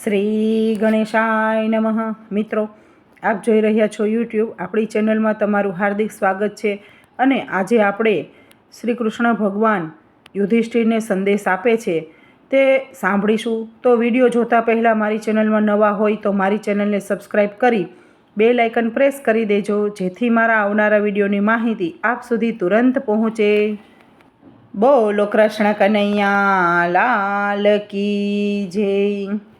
શ્રી ગણેશાય નમઃ. મિત્રો, આપ જોઈ રહ્યા છો યુટ્યુબ. આપણી ચેનલમાં તમારું હાર્દિક સ્વાગત છે અને આજે આપણે શ્રી કૃષ્ણ ભગવાન યુધિષ્ઠિરને સંદેશ આપે છે. તે સાંભળીશું. તો વીડિયો જોતા પહેલાં મારી ચેનલમાં નવા હોય તો મારી ચેનલને સબસ્ક્રાઈબ કરી બે લાઇકન પ્રેસ કરી દેજો. જેથી મારા આવનારા વિડીયોની માહિતી આપ સુધી તુરંત પહોંચે. બોલો કૃષ્ણ કનૈયા, લાલ કી જય.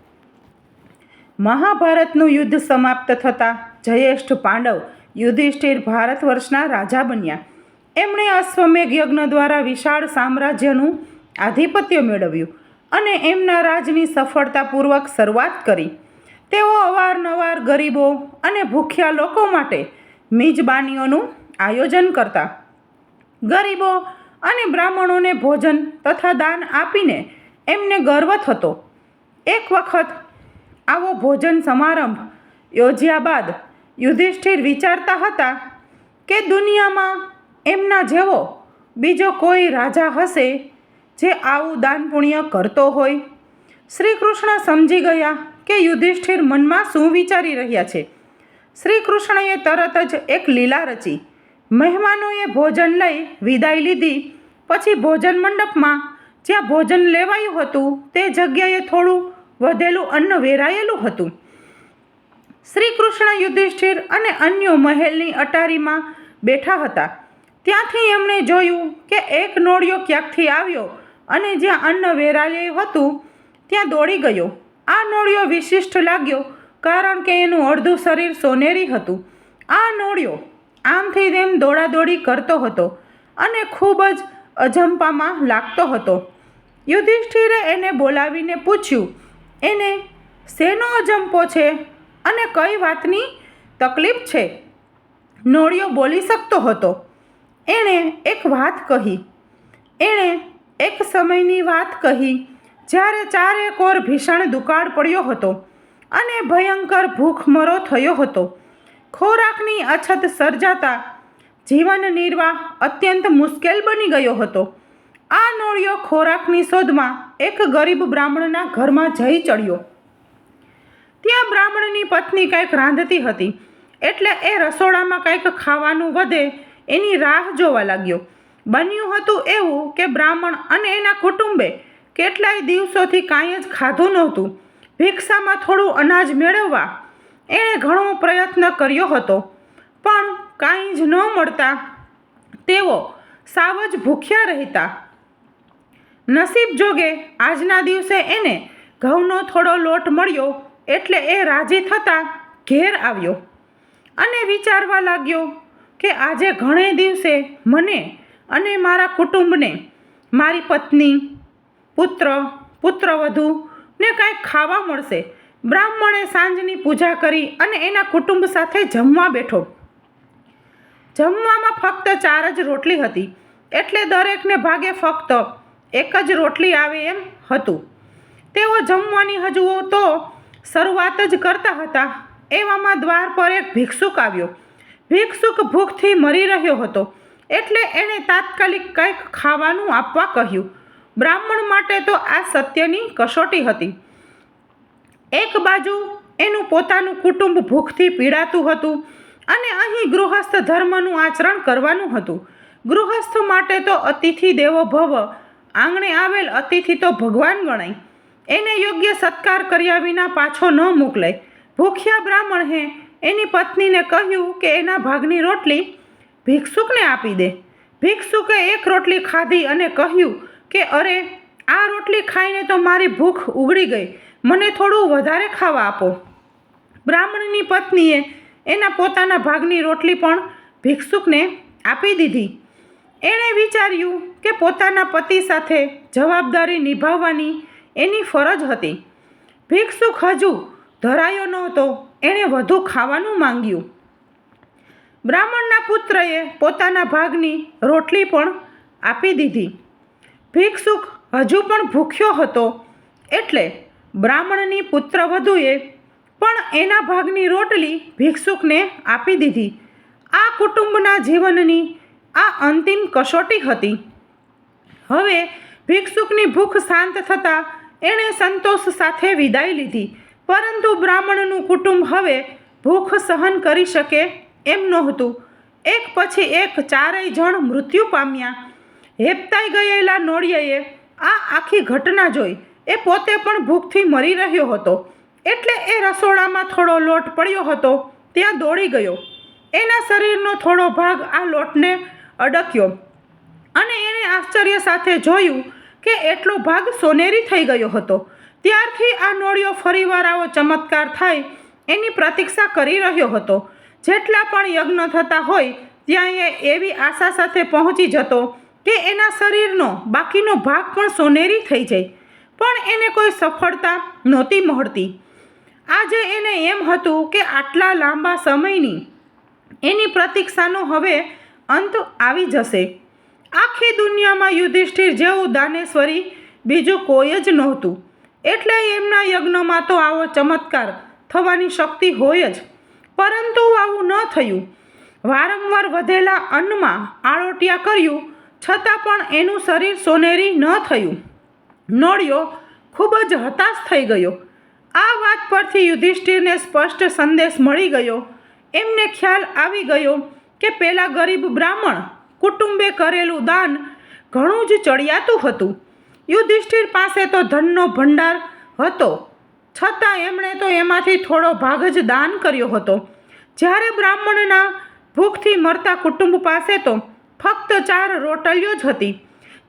મહાભારતનું યુદ્ધ સમાપ્ત થતાં જયેષ્ઠ પાંડવ યુધિષ્ઠિર ભારત વર્ષના રાજા બન્યા. એમણે અશ્વમેઘ યજ્ઞ દ્વારા વિશાળ સામ્રાજ્યનું આધિપત્ય મેળવ્યું અને એમના રાજની સફળતાપૂર્વક શરૂઆત કરી. તેઓ અવારનવાર ગરીબો અને ભૂખ્યા લોકો માટે મિજબાનીઓનું આયોજન કરતા. ગરીબો અને બ્રાહ્મણોને ભોજન તથા દાન આપીને એમને ગર્વ થતો. એક વખત આવો ભોજન સમારંભ યોજ્યા બાદ યુધિષ્ઠિર વિચારતા હતા કે દુનિયામાં એમના જેવો બીજો કોઈ રાજા હશે જે આવું દાન પુણ્ય કરતો હોય? શ્રી કૃષ્ણ સમજી ગયા કે યુધિષ્ઠિર મનમાં શું વિચારી રહ્યા છે. શ્રી કૃષ્ણએ તરત જ એક લીલા રચી મહેમાનોએ ભોજન લઈ વિદાય લીધી. પછી ભોજન મંડપમાં જ્યાં ભોજન લેવાયું હતું તે જગ્યાએ થોડું વધેલું અન્ન વેરાયેલું હતું. શ્રી કૃષ્ણ યુધિષ્ઠિર અને અન્યો મહેલની અટારીમાં બેઠા હતા. ત્યાંથી એમણે જોયું કે એક નોળિયો ક્યાંકથી આવ્યો અને જ્યાં અન્ન વેરાયેલું હતું, ત્યાં દોડી ગયો. આ નોળિયો વિશિષ્ટ લાગ્યો કારણ કે એનું અડધું શરીર સોનેરી હતું. આ નોળિયો આમથી તેમ દોડાદોડી કરતો હતો અને ખૂબ જ અજંપામાં લાગતો હતો. યુધિષ્ઠિરે એને બોલાવીને પૂછ્યું એને શેનો અજંપો છે અને કઈ વાતની તકલીફ છે? નોળિયો બોલી શકતો હતો. એણે એક વાત કહી. એણે એક સમયની વાત કહી જ્યારે ચારે કોર ભીષણ દુકાળ પડ્યો હતો અને ભયંકર ભૂખમરો થયો હતો. ખોરાકની અછત સર્જાતા જીવન નિર્વાહ અત્યંત મુશ્કેલ બની ગયો હતો. આ નોળિયો ખોરાકની શોધમાં એક ગરીબ બ્રાહ્મણના ઘરમાં જઈ ચડ્યો. ત્યાં બ્રાહ્મણની પત્ની કંઈક રાંધતી હતી, એટલે એ રસોડામાં કંઈક ખાવાનું વધે એની રાહ જોવા લાગ્યો. બન્યું હતું એવું કે બ્રાહ્મણ અને એના કુટુંબે કેટલાય દિવસોથી કાંઈ જ ખાધું નહોતું. ભિક્ષામાં થોડું અનાજ મેળવવા એણે ઘણો પ્રયત્ન કર્યો હતો, પણ કાંઈ જ ન મળતા તેઓ સાવ જ ભૂખ્યા રહેતા. નસીબ જોગે આજના દિવસે એને ઘઉંનો થોડો લોટ મળ્યો એટલે એ રાજી થતાં ઘેર આવ્યો. અને વિચારવા લાગ્યો કે આજે ઘણે દિવસે મને અને મારા કુટુંબને, મારી પત્ની, પુત્ર, પુત્રવધુ ને કાંઈક ખાવા મળશે. બ્રાહ્મણે સાંજની પૂજા કરી અને એના કુટુંબ સાથે જમવા બેઠો. જમવામાં ફક્ત ચાર જ રોટલી હતી. એટલે દરેકને ભાગે ફક્ત એક જ રોટલી આવે એમ હતું. તેઓ જમવાની હજુ તો શરૂઆત જ કરતા હતા. એવામાં દ્વાર પર એક ભિક્ષુક આવ્યો. ભિક્ષુક ભૂખથી મરી રહ્યો હતો એટલે એણે તાત્કાલિક કંઈક ખાવાનું આપવા કહ્યું. બ્રાહ્મણ માટે તો આ સત્યની કસોટી હતી. એક બાજુ એનું પોતાનું કુટુંબ ભૂખથી પીડાતું હતું અને અહીં ગૃહસ્થ ધર્મનું આચરણ કરવાનું હતું. ગૃહસ્થ માટે તો અતિથિ દેવો ભવ આંગણે આવેલ અતિથિ તો ભગવાન ગણાય. એને યોગ્ય સત્કાર કર્યા વિના પાછો ન મોકલાય. ભૂખ્યા બ્રાહ્મણે એની પત્નીને કહ્યું કે એના ભાગની રોટલી ભિક્ષુકને આપી દે. ભિક્ષુકે એક રોટલી ખાધી અને કહ્યું કે, અરે, આ રોટલી ખાઈને તો મારી ભૂખ ઉગડી ગઈ. મને થોડું વધારે ખાવા આપો. બ્રાહ્મણની પત્નીએ એના પોતાના ભાગની રોટલી પણ ભિક્ષુકને આપી દીધી. એણે વિચાર્યું કે પોતાના પતિ સાથે જવાબદારી નિભાવવાની એની ફરજ હતી. ભિક્ષુક હજુ ધરાયો નહોતો, એણે વધુ ખાવાનું માંગ્યું. બ્રાહ્મણના પુત્રએ પોતાના ભાગની રોટલી પણ આપી દીધી. ભિક્ષુક હજુ પણ ભૂખ્યો હતો, એટલે બ્રાહ્મણની પુત્રવધુએ પણ એના ભાગની રોટલી ભિક્ષુકને આપી દીધી. આ કુટુંબના જીવનની આ અંતિમ કસોટી હતી. હવે ભિક્ષુકની ભૂખ શાંત થતાં એણે સંતોષ સાથે વિદાય લીધી. પરંતુ બ્રાહ્મણનું કુટુંબ હવે ભૂખ સહન કરી શકે એમ નહોતું. એક પછી એક ચારેય જણ મૃત્યુ પામ્યા. હેપતાઈ ગયેલા નોળિયાએ આ આખી ઘટના જોઈ. એ પોતે પણ ભૂખથી મરી રહ્યો હતો. એટલે એ રસોડામાં થોડો લોટ પડ્યો હતો. ત્યાં દોડી ગયો. એના શરીરનો થોડો ભાગ આ લોટને અડક્યો. અને એણે આશ્ચર્ય સાથે જોયું કે એટલો ભાગ સોનેરી થઈ ગયો હતો. ત્યારથી આ નોળિયો ફરીવાર આવો ચમત્કાર થાય એની પ્રતીક્ષા કરી રહ્યો હતો. જેટલા પણ યજ્ઞ થતા હોય ત્યાં એ એવી આશા સાથે પહોંચી જતો કે એના શરીરનો બાકીનો ભાગ પણ સોનેરી થઈ જાય. પણ એને કોઈ સફળતા નહોતી મળતી. આજે એને એમ હતું કે આટલા લાંબા સમયની એની પ્રતીક્ષાનો હવે અંત આવી જશે. આખી દુનિયામાં યુધિષ્ઠિર જેવું દાનેશ્વરી બીજું કોઈ જ નહોતું. એટલે એમના યજ્ઞમાં તો આવો ચમત્કાર થવાની શક્તિ હોય જ. પરંતુ આવું ન થયું. વારંવાર વધેલા અન્નમાં આળોટિયા કર્યું, છતાં પણ એનું શરીર સોનેરી ન થયું. નોળિયો ખૂબ જ હતાશ થઈ ગયો. આ વાત પરથી યુધિષ્ઠિરને સ્પષ્ટ સંદેશ મળી ગયો. એમને ખ્યાલ આવી ગયો કે પેલા ગરીબ બ્રાહ્મણ કુટુંબે કરેલું દાન ઘણું જ ચડિયાતું હતું. યુધિષ્ઠિર પાસે તો ધનનો ભંડાર હતો. છતાં એમણે તો એમાંથી થોડો ભાગ જ દાન કર્યો હતો. જ્યારે બ્રાહ્મણના ભૂખથી મરતા કુટુંબ પાસે તો ફક્ત ચાર રોટલીઓ જ હતી.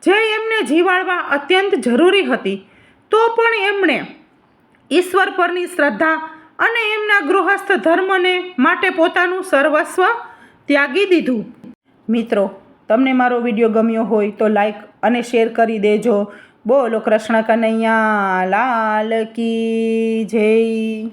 જે એમને જીવાડવા અત્યંત જરૂરી હતી. તો પણ એમણે ઈશ્વર પરની શ્રદ્ધા અને એમના ગૃહસ્થ ધર્મને માટે પોતાનું સર્વસ્વ ત્યાગી દીધું. મિત્રો, તમને મારો વીડિયો ગમ્યો હોય તો લાઈક અને શેર કરી દેજો. બોલો કૃષ્ણ કનૈયા, લાલ કી જય.